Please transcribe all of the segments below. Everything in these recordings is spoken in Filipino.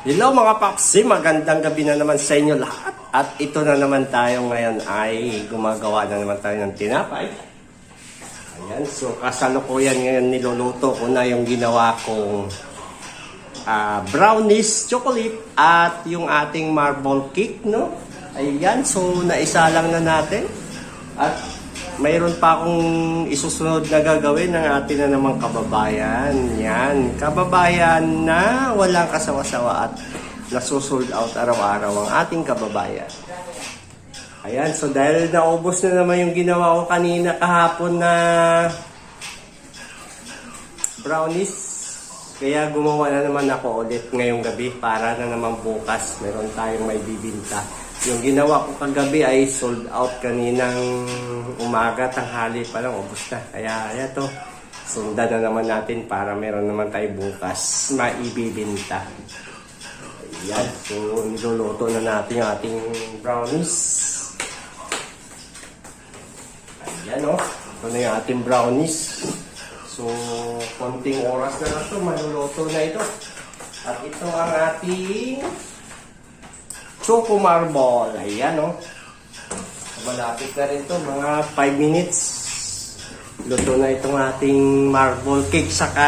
Hello mga papsi, magandang gabi na naman sa inyo lahat. At ito na naman tayo ngayon ay gumagawa na naman tayo ng tinapay. Ayan, so kasalukuyan ngayon niluluto ko na yung ginawa kong ah, brownies chocolate at yung ating marble cake, no? Ayan, so naisa lang na natin. At mayroon pa akong isusunod na gagawin ng ating na namang kababayan. Yan, kababayan na walang kasawa-sawa at nasusold out araw-araw ang ating kababayan. Ayan, so dahil naubos na naman yung ginawa ko kanina kahapon na brownies, kaya gumawa na naman ako ulit ngayong gabi para na naman bukas meron tayong may bibinta. Yung ginawa ko kagabi ay sold out kaninang umaga, tanghali pa lang, ubos na. Kaya ayan to, sundan na naman natin para meron naman tayo bukas maibibinta. Ayan, so niluluto na natin yung ating brownies. Ayan o, ito na yung ating brownies. So, konting oras na lang ito, maluluto na ito. At ito ang ating choco marble. Ayan o. Malapit na rin to, mga 5 minutes. Luto na itong ating marble cake saka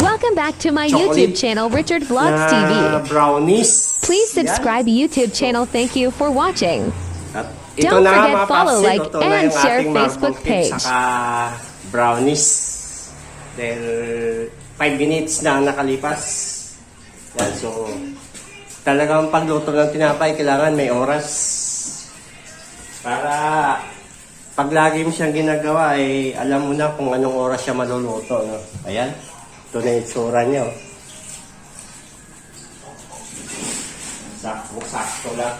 Welcome back to my Chocolate YouTube channel, Richard Vlogs TV. brownies. Please Yan. subscribe YouTube channel. Thank you for watching. At ito Don't na forget follow, like, na and share Facebook page. Saka brownies. Dahil 5 minutes na nakalipas. Yan, so talagang pagluto ng tinapay, kailangan may oras. Para pag lagi mo siyang ginagawa, ay alam mo na kung anong oras siya maluluto. No? Ayan, ito na yung tsura niya. oh. Sakto-sakto lang.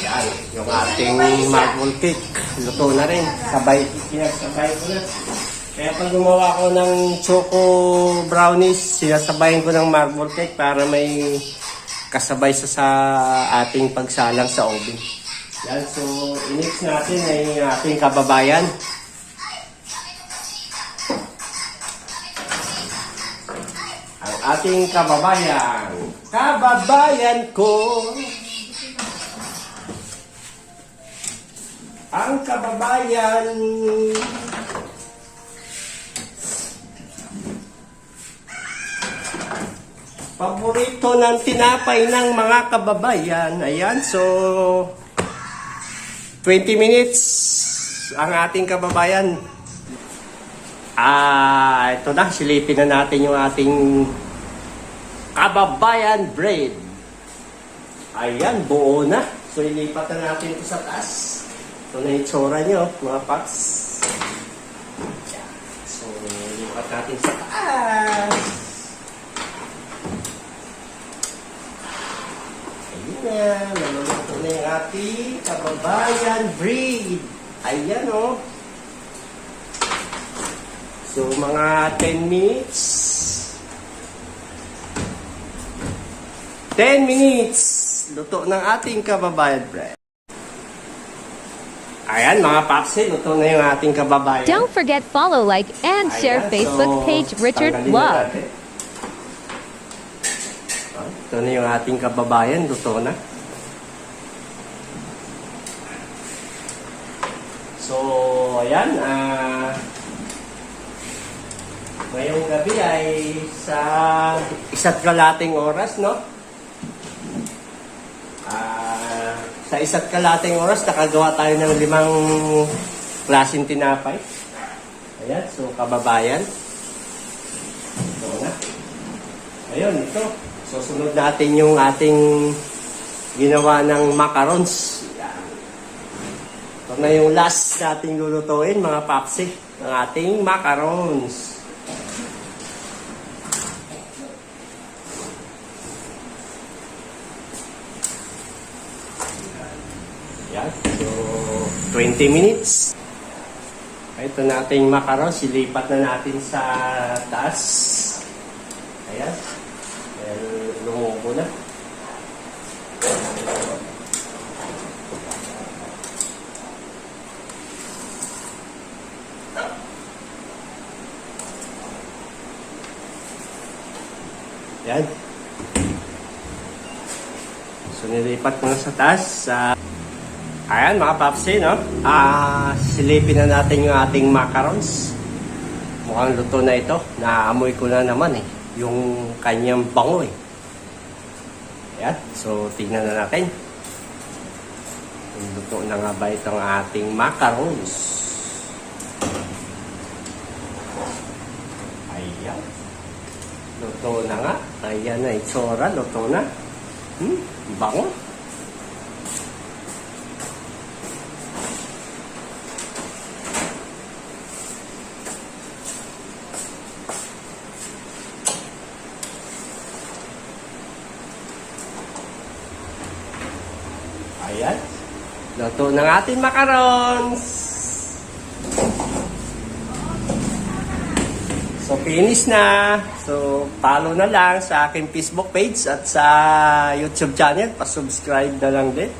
Ayan, yung ating marble cake. Luto na rin. Sabay, sinasabay ko na. Kaya pag gumawa ko ng choco brownies, sinasabayin ko ng marble cake para may kasabay sa, sa ating pagsalang sa oven. Yan, so i-mix natin ay ating kababayan. Ang ating kababayan. Kababayan ko. Ang kababayan. Paborito ng tinapay ng mga kababayan. Ayan, so 20 minutes ang ating kababayan. Ah, ito na, silipin na natin yung ating kababayan bread. Ayan, buo na. So, ilipat na natin ito sa taas. Ito na yung tsura nyo, mga paps. So, ilipat natin sa taas. Na, naluluto na yung ating kababayan breed. Ayan o. Oh. So, mga 10 minutes. 10 minutes. Luto ng ating kababayan bread. Ayan, mga papsi, luto na yung ating kababayan. Don't forget follow, like, and share Ayan, Facebook so, page Richard Vlog. natin. Ito na yung ating kababayan, luto na. So, ayan, ah, ngayong gabi ay sa isa't kalating oras, no? Ah, sa isa't kalating oras, nakagawa tayo ng limang klaseng tinapay. Ayan, so kababayan. Ito na. Ayun, ito. Susunod natin yung ating ginawa ng macarons. Yan. Ito na yung last nating lulutuin, mga papsi. Ng ating macarons. Yan. So, 20 minutes. Ito nating macarons, silipat na natin sa taas. Ayan. Dahil lumubo na. Yan. So, nilipat ko na sa taas. Sa... ayan, mga papsi, no? Ah, silipin na natin yung ating macarons. Mukhang luto na ito. Naamoy ko na naman eh. Yung kanyang bango eh. Ayan. So, tignan na natin. Luto na nga ba itong ating macarons? Ayan. Luto na nga. Ayan na, itsura. Luto na. Hmm, bango. Ayan. Luto ng ating macarons. So, finish na. So, follow na lang sa aking Facebook page at sa YouTube channel. Pa-subscribe na lang din.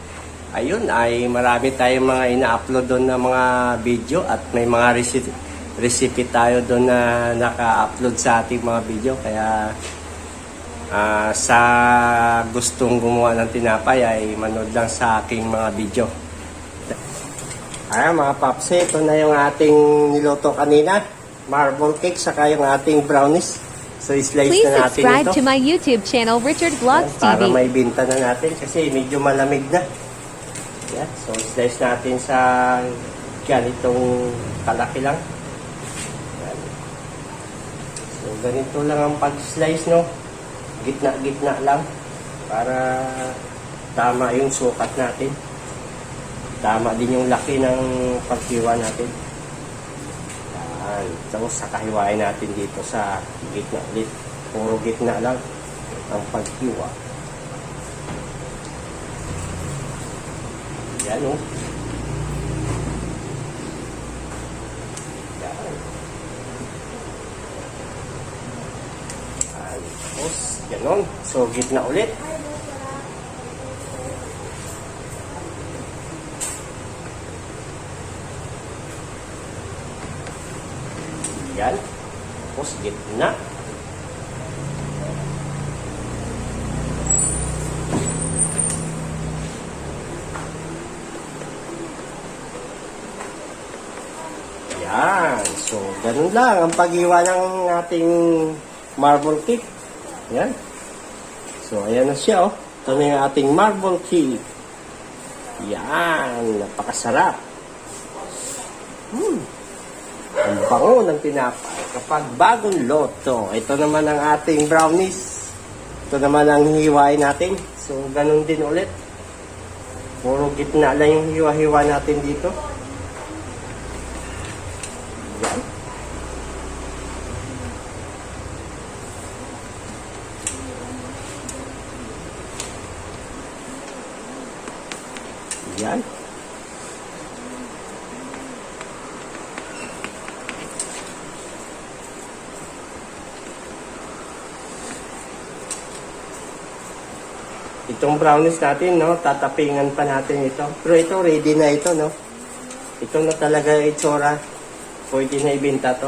Ayun, ay marami tayong mga ina-upload doon na mga video at may mga recipe, recipe tayo doon na naka-upload sa ating mga video. Kaya, ah, sa gustong gumawa ng tinapay ay manood lang sa aking mga video. Ayan mga paps, ito na yung ating niluto kanina. Marble cake, saka yung ating brownies. So, slice Please na natin subscribe ito. to my YouTube channel, Richard Vlogs Para TV. may binta na natin kasi medyo malamig na. Yan. So, slice natin sa ganitong kalaki lang. So, ganito lang ang pag-slice, no? Gitna-gitna lang. Para tama yung sukat natin. Tama din yung laki ng paghiwa natin. Yan. Tapos sakahiwain natin dito sa gitna ulit. Puro gitna lang ang paghiwa. Yan o. Yan. Ay, tapos, ganon. So, gitna ulit. Yan. Gitna. Yan. So, ganun lang ang paghiwa ng ating marble cake. Yan. So, ayan na siya, oh. Ito na yung ating marble cake. Yan. Napakasarap. Hmm. Ang bango ng tinapay kapag bagong loto. Ito naman ang ating brownies. Ito naman ang hiwain natin. So, ganun din ulit. Puro gitna lang yung hiwa-hiwa natin dito. Yan. Yan. Itong brownies natin, no, tatapingan pa natin ito. Pero ito, ready na ito, no. Ito na talaga itsura. Pwede na ibenta to.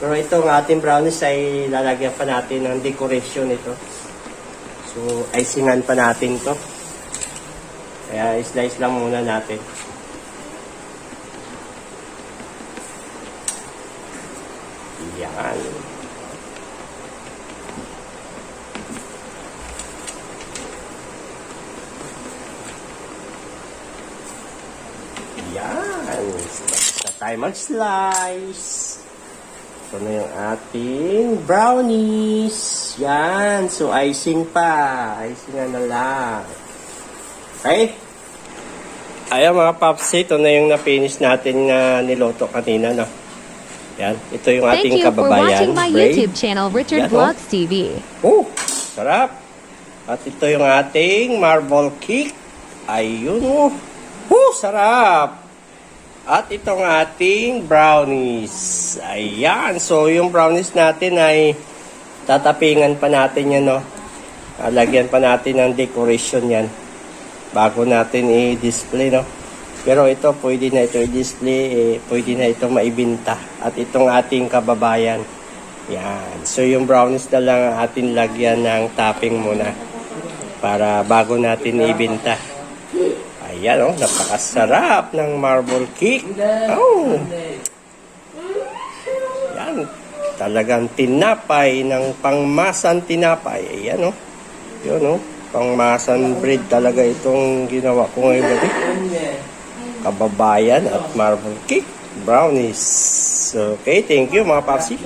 Pero itong ating brownies ay lalagyan pa natin ng decoration ito. So, icingan pa natin to. Kaya slice lang muna natin. Yan. Tayo mag-slice. Ito na yung ating brownies. Yan. So, icing pa. Icing na lang. Okay? Ayan mga paps, ito na yung na-finish natin na niloto kanina, no? Yan. Ito yung Thank ating you for kababayan. watching my Bray. YouTube channel, Richard Yan, oh. Vlogs TV. Oh, sarap. At ito yung ating marble cake. Ayun oh. Oh, sarap. At itong ating brownies. Ayan. So, yung brownies natin ay tatapingan pa natin yan, no? Ah, Lagyan pa natin ng decoration yan. Bago natin i-display, no? Pero ito, pwede na ito i-display, eh, pwede na ito maibinta. At itong ating kababayan. Yan. So, yung brownies na lang ang ating lagyan ng topping muna. para bago natin ibenta. Ayan oh, napakasarap ng marble cake. Oh. Yan, talagang tinapay ng pangmasan tinapay. Ayan oh. Yun oh, pangmasan bread talaga itong ginawa ko ngayon gabi. Kababayan at marble cake. Brownies. Okay, thank you mga papsi.